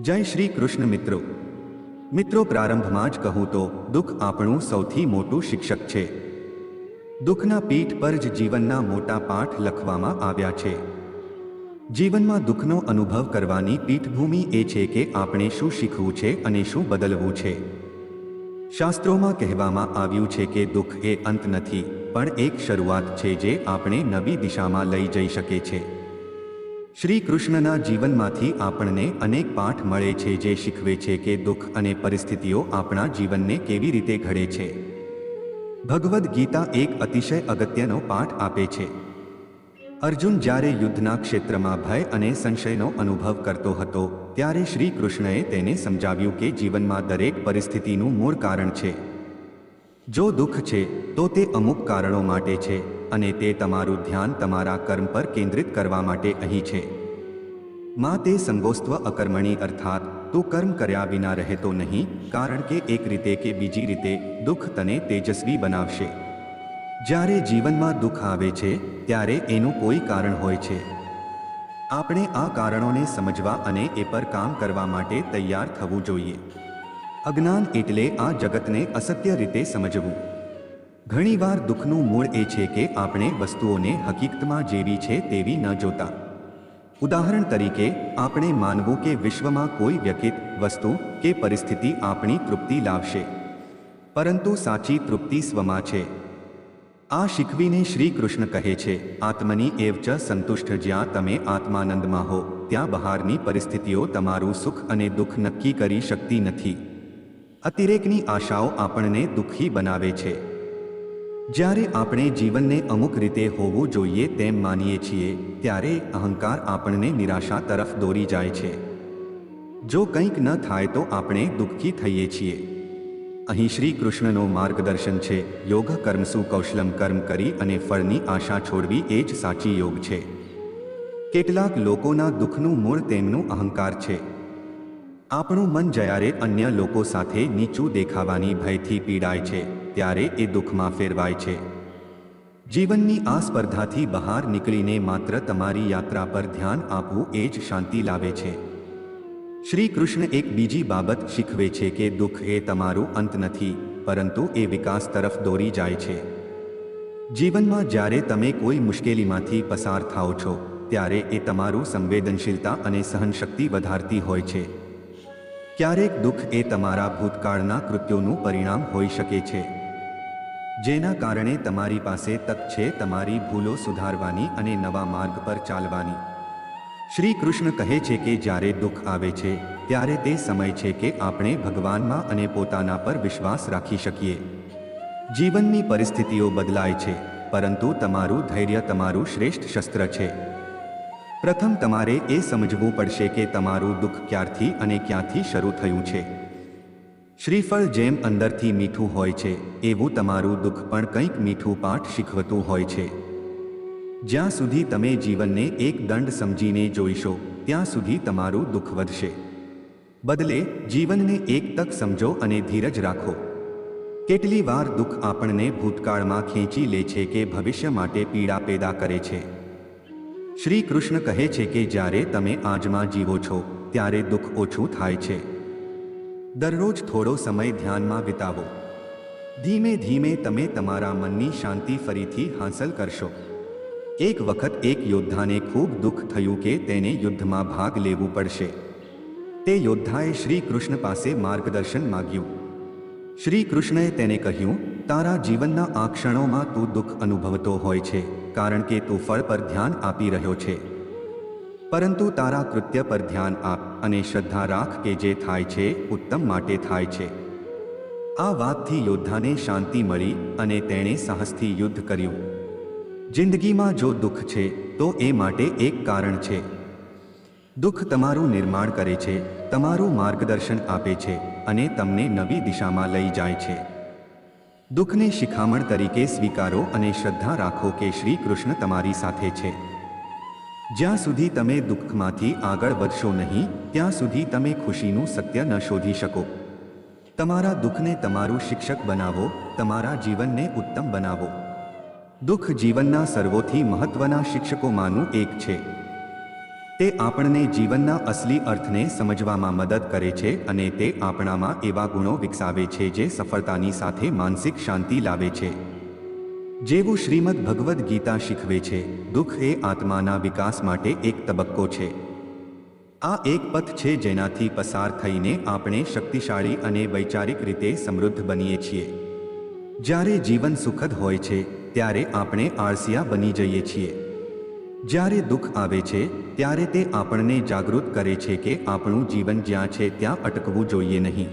જય શ્રી કૃષ્ણ મિત્રો. મિત્રો, પ્રારંભમાં જ કહું તો, દુઃખ આપણું સૌથી મોટું શિક્ષક છે. દુઃખના પીઠ પર જ જીવનના મોટા પાઠ લખવામાં આવ્યા છે. જીવનમાં દુઃખનો અનુભવ કરવાની પીઠભૂમિ એ છે કે આપણે શું શીખવું છે અને શું બદલવું છે. શાસ્ત્રોમાં કહેવામાં આવ્યું છે કે દુઃખ એ અંત નથી, પણ એક શરૂઆત છે જે આપણે નવી દિશામાં લઈ જઈ શકે છે. શ્રી કૃષ્ણના જીવનમાંથી આપણને અનેક પાઠ મળે છે જે શીખવે છે કે દુઃખ અને પરિસ્થિતિઓ આપણા જીવનને કેવી રીતે ઘડે છે. ભગવદ્ ગીતા એક અતિશય અગત્યનો પાઠ આપે છે. અર્જુન જ્યારે યુદ્ધના ક્ષેત્રમાં ભય અને સંશયનો અનુભવ કરતો હતો, ત્યારે શ્રી કૃષ્ણએ તેને સમજાવ્યું કે જીવનમાં દરેક પરિસ્થિતિનું મૂળ કારણ છે. જો દુઃખ છે, તો તે અમુક કારણો માટે છે. અને તે તમારું ધ્યાન તમારા કર્મ પર કેન્દ્રિત કરવા માટે અહીં છે. માં તે સંગોસ્ત્વ અકર્મણી અર્થાત, તું કર્મ કર્યા વિના રહેતો નહીં, કારણ કે એક રીતે કે બીજી રીતે દુઃખ તને તેજસ્વી બનાવશે. જ્યારે જીવનમાં દુઃખ આવે છે, ત્યારે એનું કોઈ કારણ હોય છે. આપણે આ કારણોને સમજવા અને એ પર કામ કરવા માટે તૈયાર થવું જોઈએ. અજ્ઞાન એટલે આ જગતને અસત્ય રીતે સમજવું. ઘણીવાર દુઃખનું મૂળ એ છે કે આપણે વસ્તુઓને હકીકતમાં જેવી છે તેવી ન જોતા. ઉદાહરણ તરીકે, આપણે માનવું કે વિશ્વમાં કોઈ વ્યક્તિ વસ્તુ કે પરિસ્થિતિ આપણી તૃપ્તિ લાવશે. પરંતુ સાચી તૃપ્તિ સ્વમાં છે. આ શીખવીને શ્રી કૃષ્ણ કહે છે, આત્મની એવ ચ સંતુષ્ટ જ્યાં તમે આત્માનંદમાં હો, ત્યાં બહારની પરિસ્થિતિઓ તમારું સુખ અને દુઃખ નક્કી કરી શકતી નથી. અતિરેકની આશાઓ આપણને દુઃખી બનાવે છે. જ્યારે આપણે જીવનને અમુક રીતે હોવું જોઈએ તેમ માનીએ છીએ, ત્યારે અહંકાર આપણને નિરાશા તરફ દોરી જાય છે. જો કંઈક ન થાય તો આપણે દુઃખી થઈએ છીએ. અહીં શ્રી કૃષ્ણનો માર્ગદર્શન છે, યોગ કર્મસુ કૌશલમ કર્મ કરી અને ફળની આશા છોડવી એ જ સાચી યોગ છે. કેટલાક લોકોના દુઃખનું મૂળ તેમનું અહંકાર છે. આપણું મન જ્યારે અન્ય લોકો સાથે નીચું દેખાવાની ભયથી પીડાય છે. ત્યારે એ દુઃખમાં ફેરવાય છે. જીવનની આ સ્પર્ધાથી બહાર નીકળીને માત્ર તમારી યાત્રા પર ધ્યાન આપવું એ જ શાંતિ લાવે છે. શ્રી કૃષ્ણ એક બીજી બાબત શીખવે છે કે દુઃખ એ તમારું અંત નથી, પરંતુ એ વિકાસ તરફ દોરી જાય છે. જીવનમાં જ્યારે તમે કોઈ મુશ્કેલીમાંથી પસાર થાઓ છો, ત્યારે એ તમારું સંવેદનશીલતા અને સહનશક્તિ વધારતી હોય છે. ક્યારેક દુઃખ એ તમારા ભૂતકાળના કૃત્યોનું પરિણામ હોઈ શકે છે. જેના કારણે તમારી પાસે તક છે તમારી ભૂલો સુધારવાની અને નવા માર્ગ પર ચાલવાની. શ્રી કૃષ્ણ કહે છે કે જ્યારે દુઃખ આવે છે, ત્યારે તે સમય છે કે આપણે ભગવાનમાં અને પોતાના પર વિશ્વાસ રાખી શકીએ. જીવનની પરિસ્થિતિઓ બદલાય છે, પરંતુ તમારું ધૈર્ય તમારું શ્રેષ્ઠ શસ્ત્ર છે. પ્રથમ તમારે એ સમજવું પડશે કે તમારું દુઃખ ક્યારથી અને ક્યાંથી શરૂ થયું છે. શ્રીફળ જેમ અંદરથી મીઠું હોય છે, એવું તમારું દુઃખ પણ કંઈક મીઠું પાઠ શીખવતું હોય છે. જ્યાં સુધી તમે જીવનને એક દંડ સમજીને જોઈશો, ત્યાં સુધી તમારું દુઃખ વધશે. બદલે, જીવનને એક તક સમજો અને ધીરજ રાખો. કેટલી વાર દુઃખ આપણને ભૂતકાળમાં ખેંચી લે છે કે ભવિષ્ય માટે પીડા પેદા કરે છે. શ્રી કૃષ્ણ કહે છે કે જ્યારે તમે આજમાં જીવો છો, ત્યારે દુઃખ ઓછું થાય છે. દરરોજ થોડો સમય ધ્યાનમાં વિતાવો. ધીમે ધીમે તમે તમારા મનની શાંતિ ફરીથી હાંસલ કરશો. એક વખત એક યોદ્ધાને ખૂબ દુઃખ થયું કે તેને યુદ્ધમાં ભાગ લેવું પડશે. તે યોદ્ધાએ શ્રી કૃષ્ણ પાસે માર્ગદર્શન માગ્યું. શ્રી કૃષ્ણએ તેને કહ્યું, તારા જીવનના આ ક્ષણોમાં તું દુઃખ અનુભવતો હોય છે, કારણ કે તું ફળ પર ધ્યાન આપી રહ્યો છે. પરંતુ તારા કૃત્ય પર ધ્યાન આપ અને શ્રદ્ધા રાખ કે જે થાય છે, ઉત્તમ માટે થાય છે. આ વાતથી યોદ્ધાને શાંતિ મળી અને તેણે સાહસથી યુદ્ધ કર્યું. જિંદગીમાં જો દુઃખ છે, તો એ માટે એક કારણ છે. દુઃખ તમારું નિર્માણ કરે છે, તમારું માર્ગદર્શન આપે છે અને તમને નવી દિશામાં લઈ જાય છે. દુઃખને શિખામણ તરીકે સ્વીકારો અને શ્રદ્ધા રાખો કે શ્રી કૃષ્ણ તમારી સાથે છે. જ્યાં સુધી તમે દુઃખમાંથી આગળ વધશો નહીં, ત્યાં સુધી તમે ખુશીનું સત્ય ન શોધી શકો. તમારા દુઃખને તમારું શિક્ષક બનાવો, તમારા જીવનને ઉત્તમ બનાવો. દુઃખ જીવનના સર્વોથી મહત્વના શિક્ષકોમાંનું એક છે. તે આપણને જીવનના અસલી અર્થને સમજવામાં મદદ કરે છે અને તે આપણામાં એવા ગુણો વિકસાવે છે જે સફળતાની સાથે માનસિક શાંતિ લાવે છે. જેવું શ્રીમદ ભગવદ્ ગીતા શીખવે છે, દુઃખ એ આત્માના વિકાસ માટે એક તબક્કો છે. આ એક પથ છે જેનાથી પસાર થઈને આપણે શક્તિશાળી અને વૈચારિક રીતે સમૃદ્ધ બનીએ છીએ. જ્યારે જીવન સુખદ હોય છે, ત્યારે આપણે આળસિયા બની જઈએ છીએ. જ્યારે દુઃખ આવે છે, ત્યારે તે આપણને જાગૃત કરે છે કે આપણું જીવન જ્યાં છે ત્યાં અટકવું જોઈએ નહીં.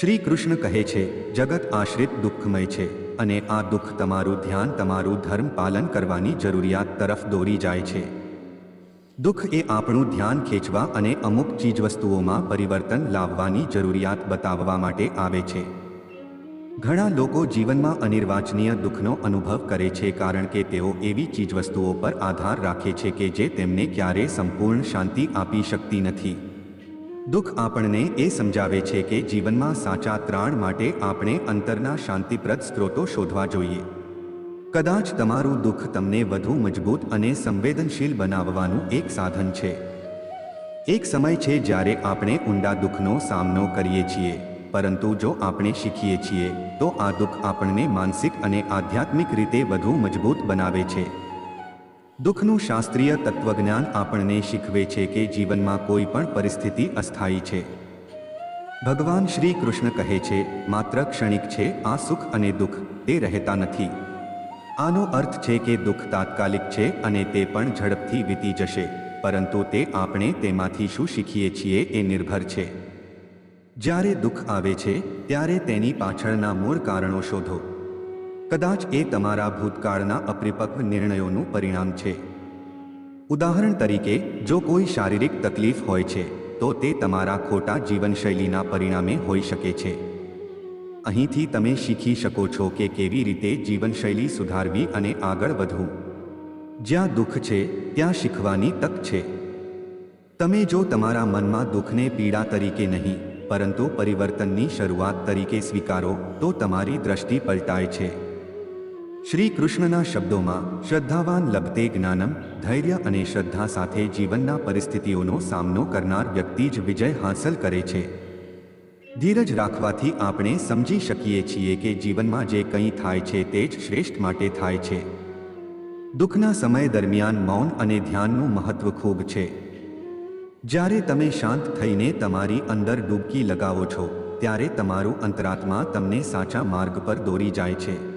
શ્રી કૃષ્ણ કહે છે, જગત આશ્રિત દુઃખમય છે. અને આ દુઃખ તમારું ધ્યાન, તમારું ધર્મ પાલન કરવાની જરૂરિયાત તરફ દોરી જાય છે. દુઃખ એ આપણું ધ્યાન ખેંચવા અને અમુક ચીજવસ્તુઓમાં પરિવર્તન લાવવાની જરૂરિયાત બતાવવા માટે આવે છે. ઘણા લોકો જીવનમાં અનિર્વાચનીય દુઃખનો અનુભવ કરે છે કારણ કે તેઓ એવી ચીજવસ્તુઓ પર આધાર રાખે છે કે જે તેમને ક્યારેય સંપૂર્ણ શાંતિ આપી શકતી નથી. દુઃખ આપણને એ સમજાવે છે કે જીવનમાં સાચા ત્રાણ માટે આપણે અંતરના શાંતિપ્રદ સ્ત્રોતો શોધવા જોઈએ. કદાચ તમારું દુઃખ તમને વધુ મજબૂત અને સંવેદનશીલ બનાવવાનું એક સાધન છે. એક સમય છે જ્યારે આપણે ઊંડા દુઃખનો સામનો કરીએ છીએ, પરંતુ જો આપણે શીખીએ છીએ, તો આ દુઃખ આપણને માનસિક અને આધ્યાત્મિક રીતે વધુ મજબૂત બનાવે છે. દુઃખનું શાસ્ત્રીય તત્વજ્ઞાન આપણને શીખવે છે કે જીવનમાં કોઈ પણ પરિસ્થિતિ અસ્થાયી છે. ભગવાન શ્રી કૃષ્ણ કહે છે, માત્ર ક્ષણિક છે, આ સુખ અને દુઃખ, તે રહેતા નથી. આનો અર્થ છે કે દુઃખ તાત્કાલિક છે અને તે પણ ઝડપથી વીતી જશે, પરંતુ તે આપણે તેમાંથી શું શીખીએ છીએ એ નિર્ભર છે. જ્યારે દુઃખ આવે છે, ત્યારે તેની પાછળના મૂળ કારણો શોધો. કદાચ એ તમારા ભૂતકાળના અપરિપક્વ નિર્ણયોનું પરિણામ છે. ઉદાહરણ તરીકે, જો કોઈ શારીરિક તકલીફ હોય છે, તો તે તમારા ખોટા જીવનશૈલીના પરિણામે હોઈ શકે છે. અહીંથી તમે શીખી શકો છો કે કેવી રીતે જીવનશૈલી સુધારવી અને આગળ વધવું. જ્યાં દુઃખ છે, ત્યાં શીખવાની તક છે. તમે જો તમારા મનમાં દુઃખને પીડા તરીકે નહીં, પરંતુ પરિવર્તનની શરૂઆત તરીકે સ્વીકારો, તો તમારી દ્રષ્ટિ પલટાય છે. શ્રી કૃષ્ણના શબ્દોમાં શ્રદ્ધાવાન લભતે જ્ઞાનમ, ધૈર્ય અને શ્રદ્ધા સાથે જીવનના પરિસ્થિતિઓનો સામનો કરનાર વ્યક્તિ જ વિજય હાંસલ કરે છે. ધીરજ રાખવાથી આપણે સમજી શકીએ છીએ કે જીવનમાં જે કંઈ થાય છે તે જ શ્રેષ્ઠ માટે થાય છે. દુઃખના સમય દરમિયાન મૌન અને ધ્યાનનું મહત્વ ખૂબ છે. જ્યારે તમે શાંત થઈને તમારી અંદર ડૂબકી લગાવો છો, ત્યારે તમારું અંતરાત્મા તમને સાચા માર્ગ પર દોરી જાય છે.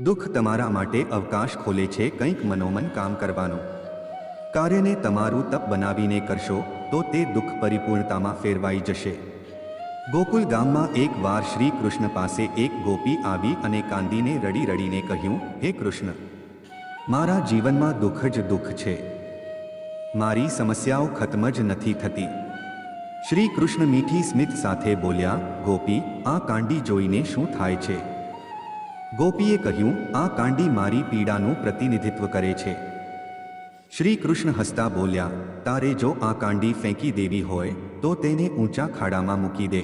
દુઃખ તમારા માટે અવકાશ ખોલે છે કંઈક મનોમન કામ કરવાનું. કાર્યને તમારું તપ બનાવીને કરશો, તો તે દુઃખ પરિપૂર્ણતામાં ફેરવાઈ જશે. ગોકુલ ગામમાં એક વાર શ્રી કૃષ્ણ પાસે એક ગોપી આવી અને કાંદીને રડી રડીને કહ્યું, હે કૃષ્ણ, મારા જીવનમાં દુઃખ જ દુઃખ છે. મારી સમસ્યાઓ ખતમ જ નથી થતી. શ્રી કૃષ્ણ મીઠી સ્મિત સાથે બોલ્યા, ગોપી, આ કાંડી જોઈને શું થાય છે? ગોપીએ કહ્યું, આ કાંડી મારી પીડાનું પ્રતિનિધિત્વ કરે છે. શ્રી કૃષ્ણ હસતા બોલ્યા, તારે જો આ કાંડી ફેંકી દેવી હોય, તો તેને ઊંચા ખાડામાં મૂકી દે.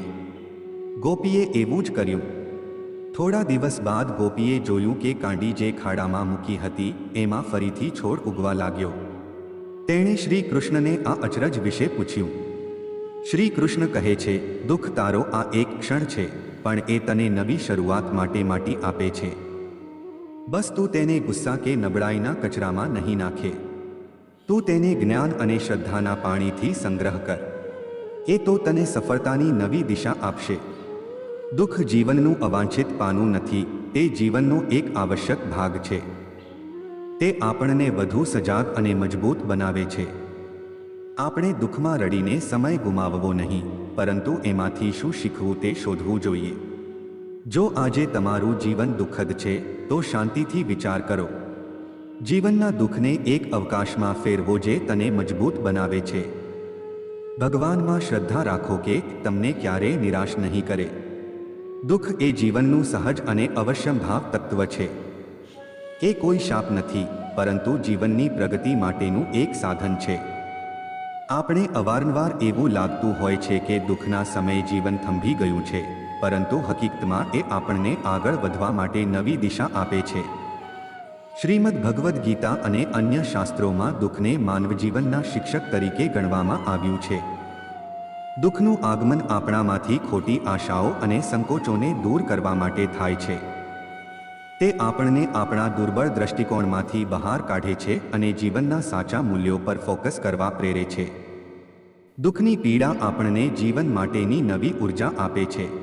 ગોપીએ એવું જ કર્યું. થોડા દિવસ બાદ ગોપીએ જોયું કે કાંડી જે ખાડામાં મૂકી હતી, એમાં ફરીથી છોડ ઉગવા લાગ્યો. તેણે શ્રી કૃષ્ણને આ અચરજ વિશે પૂછ્યું. શ્રી કૃષ્ણ કહે છે, દુઃખ તારો આ એક ક્ષણ છે. પણ એ તને નવી શરૂઆત માટે માટી આપે છે. બસ તું તેને ગુસ્સા કે નબળાઈના કચરામાં નહીં નાખે. તું તેને જ્ઞાન અને શ્રદ્ધાના પાણીથી સંગ્રહ કર. એ તો તને સફળતાની નવી દિશા આપશે. દુઃખ જીવનનું અવાંછિત પાનું નથી, તે જીવનનો એક આવશ્યક ભાગ છે. તે આપણને વધુ સજાગ અને મજબૂત બનાવે છે. આપણે દુઃખમાં રડીને સમય ગુમાવવો નહીં, પરંતુ એમાંથી શું શીખવું તે શોધવું જોઈએ. જો આજે તમારું જીવન દુઃખદ છે, તો શાંતિથી વિચાર કરો. જીવનના દુઃખને એક અવકાશમાં ફેરવો જે તને મજબૂત બનાવે છે. ભગવાનમાં શ્રદ્ધા રાખો કે તમને ક્યારેય નિરાશ નહીં કરે. દુઃખ એ જીવનનું સહજ અને અવશ્યંભાવ તત્વ છે. એ કોઈ શાપ નથી, પરંતુ જીવનની પ્રગતિ માટેનું એક સાધન છે. આપણે અવારનવાર એવું લાગતું હોય છે કે દુઃખના સમયે જીવન થંભી ગયું છે, પરંતુ હકીકતમાં એ આપણને આગળ વધવા માટે નવી દિશા આપે છે. શ્રીમદ ભગવદ્ ગીતા અને અન્ય શાસ્ત્રોમાં દુઃખને માનવજીવનના શિક્ષક તરીકે ગણવામાં આવ્યું છે. દુઃખનું આગમન આપણામાંથી ખોટી આશાઓ અને સંકોચોને દૂર કરવા માટે થાય છે. તે આપણને આપણા દુર્બળ દ્રષ્ટિકોણમાંથી બહાર કાઢે છે અને જીવનના સાચા મૂલ્યો પર ફોકસ કરવા પ્રેરે છે. દુઃખની પીડા આપણને જીવન માટેની નવી ઊર્જા આપે છે.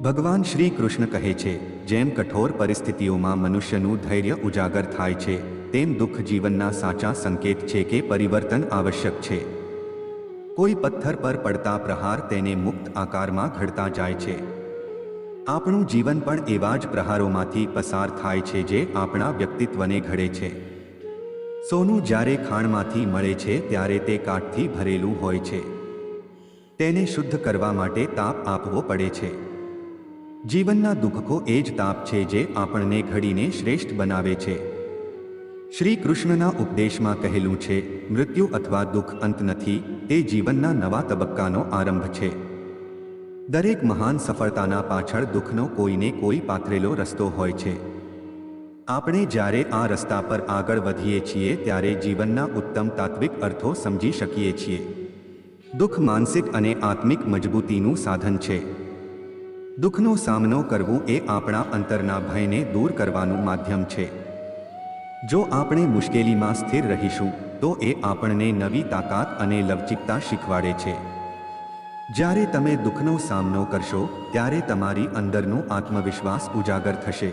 ભગવાન શ્રી કૃષ્ણ કહે છે, જેમ કઠોર પરિસ્થિતિઓમાં મનુષ્યનું ધૈર્ય ઉજાગર થાય છે, તેમ દુઃખ જીવનના સાચા સંકેત છે કે પરિવર્તન આવશ્યક છે. કોઈ પથ્થર પર પડતા પ્રહાર તેને મુક્ત આકારમાં ઘડતા જાય છે. આપણું જીવન પણ એવા જ પ્રહારોમાંથી પસાર થાય છે જે આપણા વ્યક્તિત્વને ઘડે છે. સોનું જ્યારે ખાણમાંથી મળે છે ત્યારે તે કાઠથી ભરેલું હોય છે. તેને શુદ્ધ કરવા માટે તાપ આપવો પડે છે. જીવનના દુઃખો એ જ તાપ છે જે આપણને ઘડીને શ્રેષ્ઠ બનાવે છે. શ્રી કૃષ્ણના ઉપદેશમાં કહેલું છે, મૃત્યુ અથવા દુઃખ અંત નથી, તે જીવનના નવા તબક્કાનો આરંભ છે. દરેક મહાન સફળતાના પાછળ દુઃખનો કોઈને કોઈ પાથરેલો રસ્તો હોય છે. આપણે જ્યારે આ રસ્તા પર આગળ વધીએ છીએ ત્યારે જીવનના ઉત્તમ તાત્વિક અર્થો સમજી શકીએ છીએ. દુઃખ માનસિક અને આત્મિક મજબૂતીનું સાધન છે. દુઃખનો સામનો કરવો એ આપણા અંતરના ભયને દૂર કરવાનું માધ્યમ છે. જો આપણે મુશ્કેલીમાં સ્થિર રહીશું, તો એ આપણને નવી તાકાત અને લવચિકતા શીખવાડે છે. જ્યારે તમે દુઃખનો સામનો કરશો, ત્યારે તમારી અંદરનો આત્મવિશ્વાસ ઉજાગર થશે.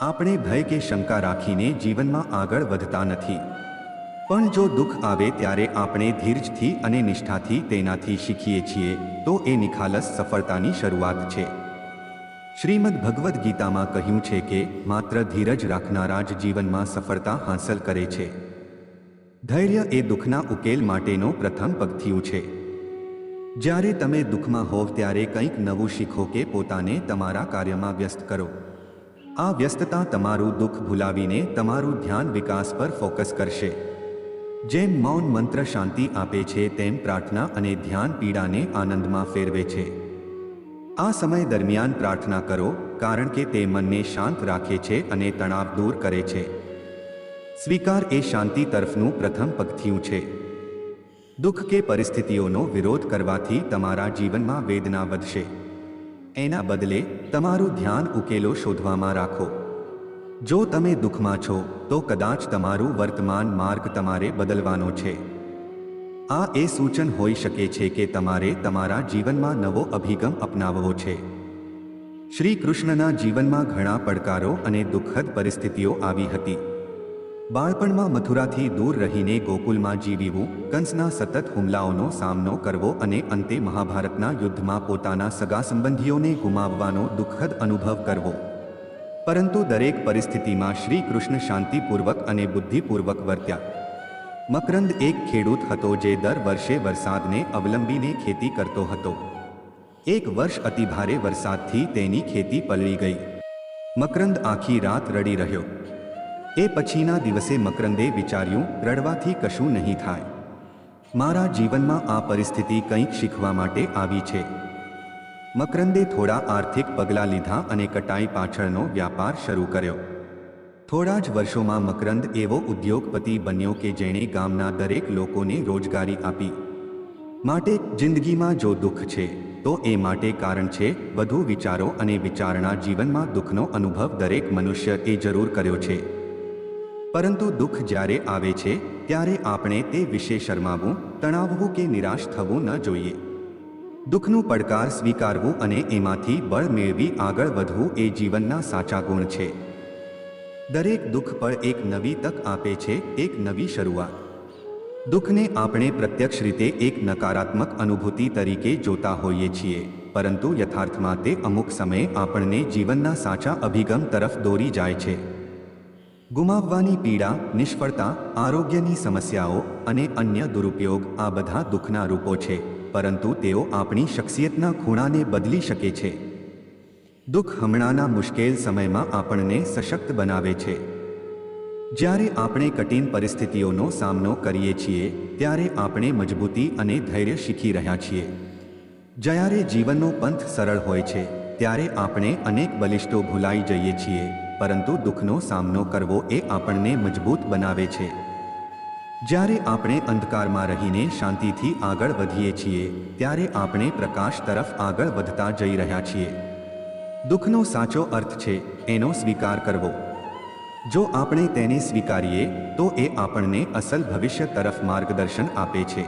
આપણે ભય કે શંકા રાખીને જીવનમાં આગળ વધતા નથી. પણ જો દુઃખ આવે ત્યારે આપણે ધીરજથી અને નિષ્ઠાથી તેનાથી શીખીએ છીએ, તો એ નિખાલસ સફળતાની શરૂઆત છે. શ્રીમદ ભગવદ્ ગીતામાં કહ્યું છે કે, માત્ર ધીરજ રાખનારા જ જીવનમાં સફળતા હાંસલ કરે છે. ધૈર્ય એ દુઃખના ઉકેલ માટેનો પ્રથમ પગથિયું છે. જ્યારે તમે દુઃખમાં હોવ ત્યારે કંઈક નવું શીખો કે પોતાને તમારા કાર્યમાં વ્યસ્ત કરો. આ વ્યસ્તતા તમારું દુઃખ ભૂલાવીને તમારું ધ્યાન વિકાસ પર ફોકસ કરશે. જેમ મૌન મંત્ર શાંતિ આપે છે, તેમ પ્રાર્થના અને ધ્યાન પીડાને આનંદમાં ફેરવે છે. આ સમય દરમિયાન પ્રાર્થના કરો, કારણ કે તે મનને શાંત રાખે છે અને તણાવ દૂર કરે છે. સ્વીકાર એ શાંતિ તરફનું પ્રથમ પગથિયું છે. દુઃખ કે પરિસ્થિતિઓનો વિરોધ કરવાથી તમારા જીવનમાં વેદના વધશે. એના બદલે તમારું ધ્યાન ઉકેલો શોધવામાં રાખો. જો તમે દુઃખમાં છો, તો કદાચ તમારું વર્તમાન માર્ગ તમારે બદલવાનો છે. આ એ સૂચન હોઈ શકે છે કે તમારે તમારા જીવનમાં નવો અભિગમ અપનાવવો છે. શ્રી કૃષ્ણના જીવનમાં ઘણા પડકારો અને દુઃખદ પરિસ્થિતિઓ આવી હતી. બાળપણમાં મથુરાથી દૂર રહીને ગોકુલમાં જીવીવું, કંસના સતત હુમલાઓનો સામનો કરવો અને અંતે મહાભારતના યુદ્ધમાં પોતાના સગા સંબંધીઓને ગુમાવવાનો દુઃખદ અનુભવ કરવો. પરંતુ દરેક પરિસ્થિતિમાં શ્રી કૃષ્ણ શાંતિપૂર્વક અને બુદ્ધિપૂર્વક વર્ત્યા. મકરંદ એક ખેડૂત હતો જે દર વર્ષે વરસાદને અવલંબીને ખેતી કરતો હતો. એક વર્ષ અતિભારે વરસાદથી તેની ખેતી પલળી ગઈ. મકરંદ આખી રાત રડી રહ્યો. એ પછીના દિવસે મકરંદે વિચાર્યું, રડવાથી કશું નહીં થાય. મારા જીવનમાં આ પરિસ્થિતિ કંઈક શીખવા માટે આવી છે. મકરંદે થોડા આર્થિક પગલાં લીધા અને કટાઈ પાછળનો વ્યાપાર શરૂ કર્યો. થોડા જ વર્ષોમાં મકરંદ એવો ઉદ્યોગપતિ બન્યો કે જેણે ગામના દરેક લોકોને રોજગારી આપી. માટે જિંદગીમાં જો દુઃખ છે, તો એ માટે કારણ છે, વધુ વિચારો અને વિચારણા જીવનમાં દુઃખનો અનુભવ દરેક મનુષ્ય એ જરૂર કર્યો છે. પરંતુ દુઃખ જ્યારે આવે છે, ત્યારે આપણે તે વિશે શરમાવવું તણાવવું કે નિરાશ થવું ન જોઈએ. દુઃખનું પડકાર સ્વીકારવું અને એમાંથી બળ મેળવી આગળ વધવું એ જીવનના સાચા ગુણ છે. દરેક દુઃખ પર એક નવી તક આપે છે, એક નવી શરૂઆત. દુઃખને આપણે પ્રત્યક્ષ રીતે એક નકારાત્મક અનુભૂતિ તરીકે જોતા હોઈએ છીએ, પરંતુ યથાર્થમાં તે અમુક સમયે આપણને જીવનના સાચા અભિગમ તરફ દોરી જાય છે. ગુમાવવાની પીડા, નિષ્ફળતા, આરોગ્યની સમસ્યાઓ અને અન્ય દુરુપયોગ આ બધા દુઃખના રૂપો છે, પરંતુ તેઓ આપણી શખ્સિયતના ખૂણાને બદલી શકે છે. દુઃખ હમણાંના મુશ્કેલ સમયમાં આપણને સશક્ત બનાવે છે. જ્યારે આપણે કઠિન પરિસ્થિતિઓનો સામનો કરીએ છીએ, ત્યારે આપણે મજબૂતી અને ધૈર્ય શીખી રહ્યા છીએ. જ્યારે જીવનનો પંથ સરળ હોય છે, ત્યારે આપણે અનેક બલિષ્ઠો ભૂલાઈ જઈએ છીએ. પરંતુ દુઃખનો સામનો કરવો એ આપણને મજબૂત બનાવે છે. જ્યારે આપણે અંધકારમાં રહીને શાંતિથી આગળ વધીએ છીએ, ત્યારે આપણે પ્રકાશ તરફ આગળ વધતા જઈ રહ્યા છીએ. દુઃખનો સાચો અર્થ છે, એનો સ્વીકાર કરવો. જો આપણે તેને સ્વીકારીએ, તો એ આપણને અસલ ભવિષ્ય તરફ માર્ગદર્શન આપે છે.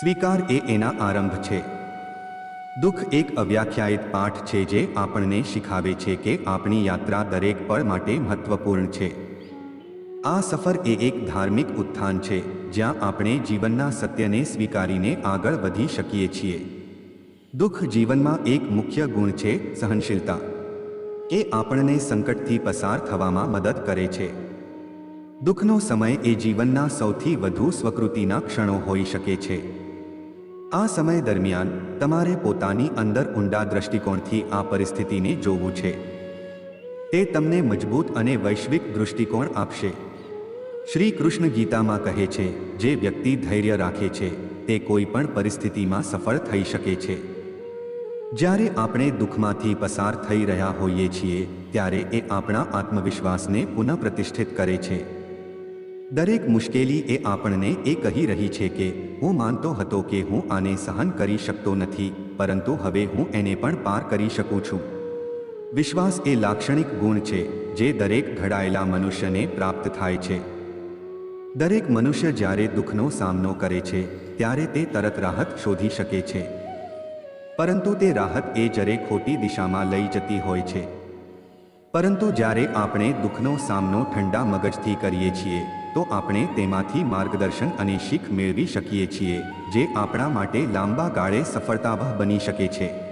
સ્વીકાર એ એના આરંભ છે. દુઃખ એક અવ્યાખ્યાયિત પાઠ છે જે આપણને શીખાવે છે કે આપણી યાત્રા દરેક પળ માટે મહત્વપૂર્ણ છે. આ સફર એ એક ધાર્મિક ઉત્થાન છે, જ્યાં આપણે જીવનના સત્યને સ્વીકારીને આગળ વધી શકીએ છીએ. દુઃખ જીવનમાં એક મુખ્ય ગુણ છે, સહનશીલતા. એ આપણને સંકટથી પસાર થવામાં મદદ કરે છે. દુઃખનો સમય એ જીવનના સૌથી વધુ સ્વકૃતિના ક્ષણો હોઈ શકે છે. આ સમય દરમિયાન તમારે પોતાની અંદર ઊંડા દ્રષ્ટિકોણથી આ પરિસ્થિતિને જોવું છે. તે તમને મજબૂત અને વૈશ્વિક દૃષ્ટિકોણ આપશે. શ્રી કૃષ્ણ ગીતામાં કહે છે, જે વ્યક્તિ ધૈર્ય રાખે છે, તે કોઈ પણ પરિસ્થિતિમાં સફળ થઈ શકે છે. જ્યારે આપણે દુઃખમાંથી પસાર થઈ રહ્યા હોઈએ છીએ, ત્યારે એ આપણા આત્મવિશ્વાસને પુનઃપ્રતિષ્ઠિત કરે છે. દરેક મુશ્કેલી એ આપણને એ કહી રહી છે કે, હું માનતો હતો કે હું આને સહન કરી શકતો નથી, પરંતુ હવે હું એને પણ પાર કરી શકું છું. વિશ્વાસ એ લાક્ષણિક ગુણ છે, જે દરેક ઘડાયેલા મનુષ્યને પ્રાપ્ત થાય છે. દરેક મનુષ્ય જ્યારે દુઃખનો સામનો કરે છે, ત્યારે તે તરત રાહત શોધી શકે છે. પરંતુ તે રાહત એ જરે ખોટી દિશામાં લઈ જતી હોય છે. પરંતુ જ્યારે આપણે દુઃખનો સામનો ઠંડા મગજથી કરીએ છીએ તો આપણે તેમાંથી માર્ગદર્શન અને શીખ મેળવી શકીએ છીએ, જે આપણા માટે લાંબા ગાળે સફળતાવહ બની શકે છે.